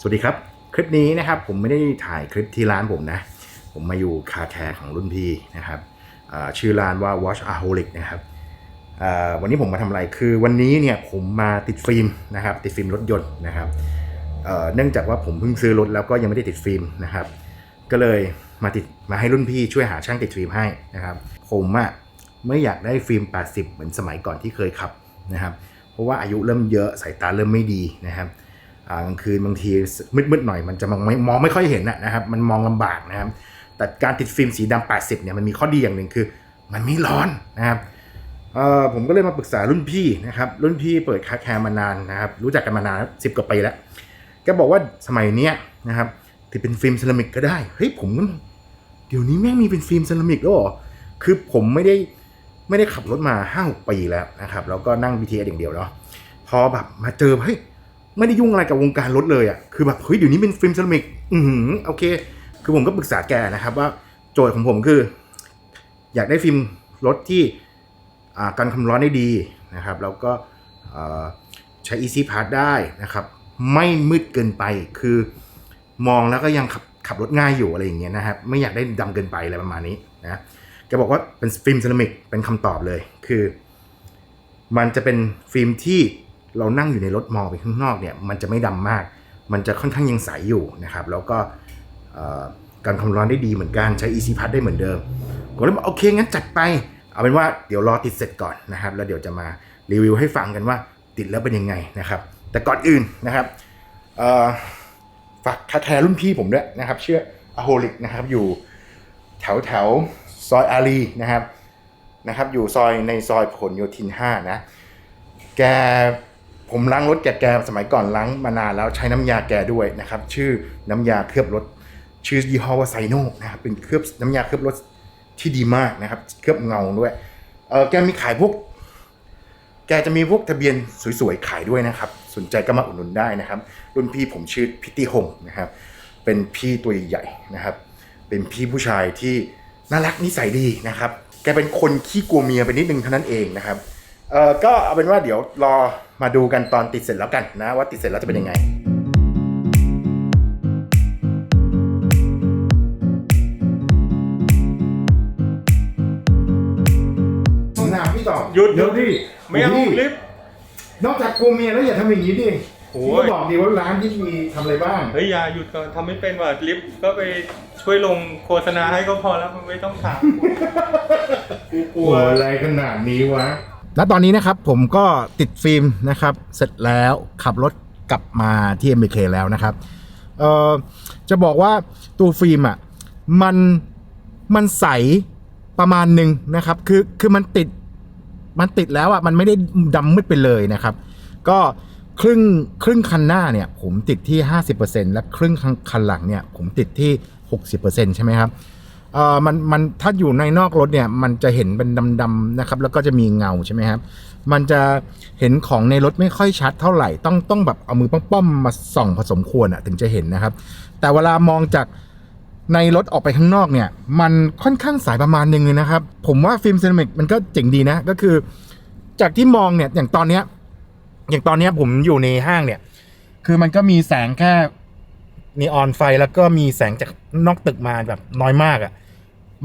สวัสดีครับ คลิปนี้นะครับผมไม่ได้ถ่ายคลิปที่ร้านผมนะ ผมมาอยู่คาแคร์ของรุ่นพี่นะครับชื่อร้านว่า Watch Aholic นะครับวันนี้ผมมาทำอะไรคือวันนี้เนี่ยผมมาติดฟิล์มนะครับติดฟิล์มรถยนต์นะครับเนื่องจากว่าผมเพิ่งซื้อรถแล้วก็ยังไม่ได้ติดฟิล์มนะครับ ก็เลยมาติดมาให้รุ่นพี่ช่วยหาช่างติดฟิล์มให้นะครับ ผมอะไม่อยากได้ฟิล์ม 80 เหมือนสมัยก่อนที่เคยขับนะครับ เพราะว่าอายุเริ่มเยอะสายตาเริ่มไม่ดีนะครับ กลางคืนบางทีมืดๆหน่อยมันจะมองไม่มองไม่ค่อยเห็นนะครับ มันมองลำบากนะครับ แต่การติดฟิล์มสีดำ80 เนี่ยมันมีข้อดีอย่างหนึ่งคือ มันไม่ร้อนนะครับผมก็เลยมาปรึกษารุ่นพี่นะครับ รุ่นพี่เปิดคาแคร์มานานนะครับ รู้จักกันมานานสิบกว่าปีแล้วแกบอกว่าสมัยเนี้ยนะครับติดเป็นฟิล์มเซรามิกก็ได้เฮ้ยผมก็เดี๋ยวนี้แม่งมีเป็นฟิล์มเซรามิกแล้วหรอคือผมไม่ได้ไม่ได้ขับรถมาห้าหกปีแล้วนะครับแล้วก็นั่ง BTS อย่างเดียวเนาะพอแบบมาเจอเฮ้ย ไม่ได้ยุ่งอะไรกับวงการรถเลยอะ่ะคือแบบเฮ้ยเดี๋ยวนี้เป็นฟิล์มเซรามิกอือหือโอเค คือผมก็ปรึกษาแกนะครับว่าโจทย์ของผมคือ อยากได้ฟิล์มรถที่อ่ากันความร้อนได้ดีนะครับ แล้วก็ใช้ Easy Pass ได้นะครับ ไม่มืดเกินไปคือมองแล้วก็ยังขับขับรถง่ายอยู่อะไรอย่างเงี้ยนะครับ ไม่อยากได้ดำเกินไปอะไรประมาณนี้นะแกบอกว่าเป็นฟิล์มเซรามิกเป็นคำตอบเลย คือ มันจะเป็นฟิล์มที่ เรานั่งอยู่ในรถมองไปข้างนอกเนี่ยมันจะไม่ดำมาก มันจะค่อนข้างยังใสอยู่นะครับ แล้วก็การความร้อนได้ดีเหมือนกันใช้ Easy Pass ได้เหมือนเดิมผมเลยบอกโอเคงั้นจัดไป เอาเป็นว่าเดี๋ยวรอติดเสร็จก่อนนะครับ แล้วเดี๋ยวจะมารีวิวให้ฟังกันว่าติดแล้วเป็นยังไงนะครับ แต่ก่อนอื่นนะครับฝากคาแคร์รุ่นพี่ผมด้วยนะครับ เชื่ออโฮลิกนะครับอยู่แถวแถวซอยอารีนะครับนะครับ อยู่ซอยในซอยผลโยธิน 5 นะ แก ผมล้างรถแกแกสมัยก่อนล้างมานานแล้วใช้น้ำยาแกด้วยนะครับ ชื่อน้ำยาเคลือบรถ ชื่อยี่ห้อว่าไซโนนะครับเป็นเคลือบน้ำยาเคลือบรถที่ดีมากนะครับ เคลือบเงาด้วยเออแกมีขายพวก แกจะมีพวกทะเบียนสวยๆขายด้วยนะครับ สนใจก็มาอุดหนุนได้นะครับ รุ่นพี่ผมชื่อพิตตี้หงนะครับ เป็นพี่ตัวใหญ่นะครับ เป็นพี่ผู้ชายที่น่ารักนิสัยดีนะครับ แกเป็นคนขี้กลัวเมียไปนิดนึงเท่านั้นเองนะครับเออก็เอาเป็นว่าเดี๋ยวรอ มาดูกันตอนติดเสร็จแล้วกันนะ ว่าติดเสร็จแล้วจะเป็นยังไงหนาพี่ต่อหยุด เดี๋ยวดิไม่เอาพี่ลิฟต์นอกจากกลัวเมียแล้วอย่าทำอย่างนี้ดิโอ้พี่ย ก็บอกดีว่าร้านที่มีทำอะไรบ้าง เฮ้ยอย่าหยุดก่อนทำไม่เป็นว่ะลิฟต์ก็ไปช่วยลงโฆษณาให้ก็พอแล้วมันไม่ต้องถามกูกลัวอะไรขนาดนี้วะ และตอนนี้นะครับผมก็ติดฟิล์มนะครับ เสร็จแล้วขับรถกลับมาที่ MBK แล้วนะครับเอ่อจะบอกว่าตัวฟิล์มอะมันมันใสประมาณหนึ่งนะครับ คือคือมันติดมันติดแล้วอะมันไม่ได้ดำมืดไปเลยนะครับ ก็ครึ่งครึ่งคันหน้าเนี่ยผมติดที่ 50%และครึ่งคันหลังเนี่ยผมติดที่ 60%ใช่ไหมครับ เอ่อมันมันถ้าอยู่ในนอกรถเนี่ยมันจะเห็นเป็นดำๆนะครับแล้วก็จะมีเงาใช่ไหมครับมันจะเห็นของในรถไม่ค่อยชัดเท่าไหร่ต้องต้องแบบเอามือป้อมๆมาส่องผสมควรอะถึงจะเห็นนะครับ แต่เวลามองจากในรถออกไปข้างนอกเนี่ยมันค่อนข้างสายประมาณหนึ่งเลยนะครับ ผมว่าฟิล์มเซรามิกมันก็เจ๋งดีนะก็คือ จากที่มองเนี่ยอย่างตอนเนี้ยอย่างตอนเนี้ยผมอยู่ในห้างเนี่ย คือมันก็มีแสงแค่ นีออนไฟแล้วก็มีแสงจากนอกตึกมาแบบน้อยมากอะ่ะ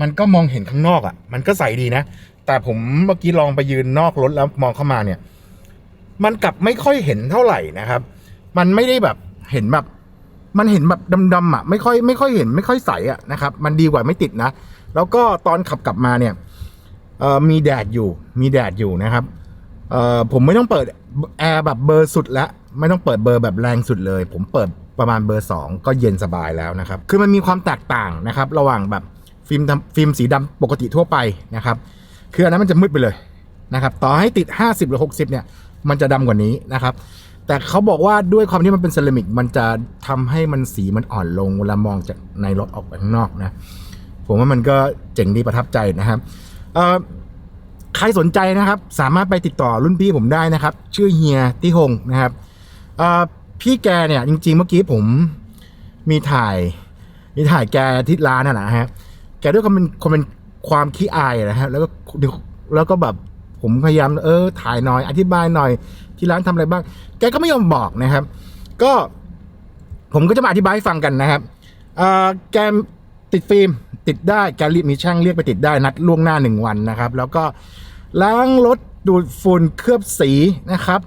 มันก็มองเห็นข้างนอกอะ่ะ มันก็ใสดีนะ แต่ผมเมื่อกี้ลองไปยืนนอกรถแล้วมองเข้ามาเนี่ย มันกลับไม่ค่อยเห็นเท่าไหร่นะครับ มันไม่ได้แบบเห็นแบบมันเห็นแบบดำๆอะไม่ค่อยไม่ค่อยเห็นไม่ค่อยใสอะนะครับ มันดีกว่าไม่ติดนะ แล้วก็ตอนขับกลับมาเนี่ยเอ่อมีแดดอยู่ มีแดดอยู่นะครับเอ่อผมไม่ต้องเปิดแอร์แบบเบอร์สุดแล้วไม่ต้องเปิดเบอร์แบบแรงสุดเลย ผมเปิด ประมาณเบอร์ 2 ก็เย็นสบายแล้วนะครับ คือมันมีความแตกต่างนะครับ ระหว่างแบบฟิล์มดำฟิล์มสีดำปกติทั่วไปนะครับ คืออันนั้นมันจะมืดไปเลยนะครับ ต่อให้ติด 50 หรือ 60 เนี่ย มันจะดำกว่านี้นะครับ แต่เขาบอกว่าด้วยความที่มันเป็นเซรามิก มันจะทำให้มันสีมันอ่อนลงเวลามองจากในรถออกไปข้างนอกนะ ผมว่ามันก็เจ๋งดีประทับใจนะครับใครสนใจนะครับ สามารถไปติดต่อรุ่นพี่ผมได้นะครับ ชื่อเฮียติหงนะครับ พี่แกเนี่ยจริง ๆ เมื่อกี้ผมมีถ่าย มีถ่ายแกที่ร้านน่ะนะฮะ แกด้วยความเป็นคนเป็นความขี้อายนะฮะ แล้วก็แล้วก็แบบผมพยายามเออถ่ายหน่อย อธิบายหน่อย ที่ร้านทำอะไรบ้าง แกก็ไม่ยอมบอกนะครับ ก็ผมก็จะมาอธิบายให้ฟังกันนะครับอ่อแกติดฟิล์มติดได้แกรีบมีช่างเรียกไปติดได้นัดล่วงหน้าหนึ่งวันนะครับ แล้วก็ล้างรถดูดฝุ่นเคลือบสีนะครับ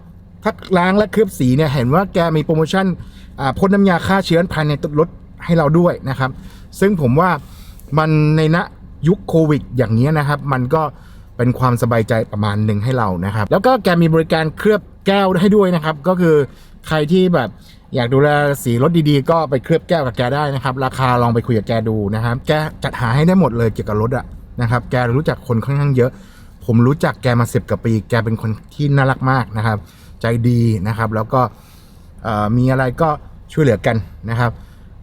ถ้าล้างและเคลือบสีเนี่ยเห็นว่าแกมีโปรโมชั่นอาพ่นน้ำยาฆ่าเชื้อภายในรถให้เราด้วยนะครับ ซึ่งผมว่ามันในณยุคโควิด อย่างนี้นะครับ มันก็เป็นความสบายใจประมาณหนึ่งให้เรานะครับ แล้วก็แกมีบริการเคลือบแก้วให้ด้วยนะครับ ก็คือใครที่แบบอยากดูแลสีรถดีๆ ก็ไปเคลือบแก้วกับแกได้นะครับ ราคาลองไปคุยกับแกดูนะครับ แกจัดหาให้ได้หมดเลยเกี่ยวกับรถอะนะครับ แกรู้จักคนค่อนข้างเยอะ ผมรู้จักแกมาสิบกว่าปี แกเป็นคนที่น่ารักมากนะครับ ใจดีนะครับ แล้วก็มีอะไรก็ช่วยเหลือกันนะครับ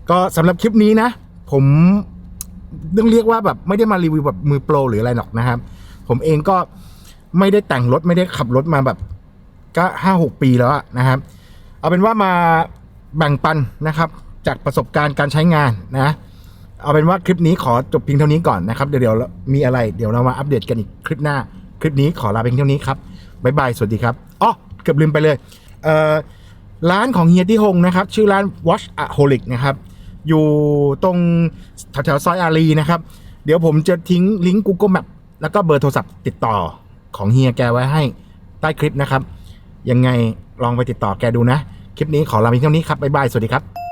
ก็สำหรับคลิปนี้นะ ผมต้องเรียกว่าแบบไม่ได้มารีวิวแบบมือโปรหรืออะไรหรอกนะครับ ผมเองก็ไม่ได้แต่งรถไม่ได้ขับรถมาแบบก็ห้าหกปีแล้วนะครับ เอาเป็นว่ามาแบ่งปันนะครับ จากประสบการณ์การใช้งานนะเอาเป็นว่าคลิปนี้ขอจบเพียงเท่านี้ก่อนนะครับ เดี๋ยวเดี๋ยวมีอะไรเดี๋ยวเรามาอัปเดตกันอีกคลิปหน้า คลิปนี้ขอลาเพียงเท่านี้ครับบ๊ายบายสวัสดีครับอ๋อ เกือบลืมไปเลยเอ่อร้านของเฮียที่ฮงนะครับ ชื่อร้าน Watch a h o l i c นะครับ อยู่ตรงแถวๆซอยอารีนะครับ เดี๋ยวผมจะทิ้งลิงก์ Google Map แล้วก็เบอร์โทรศัพท์ติดต่อของเฮียแกไว้ให้ใต้คลิปนะครับ ยังไงลองไปติดต่อแกดูนะ คลิปนี้ขอลาไปเท่านี้ครับ บ๊ายบาย สวัสดีครับ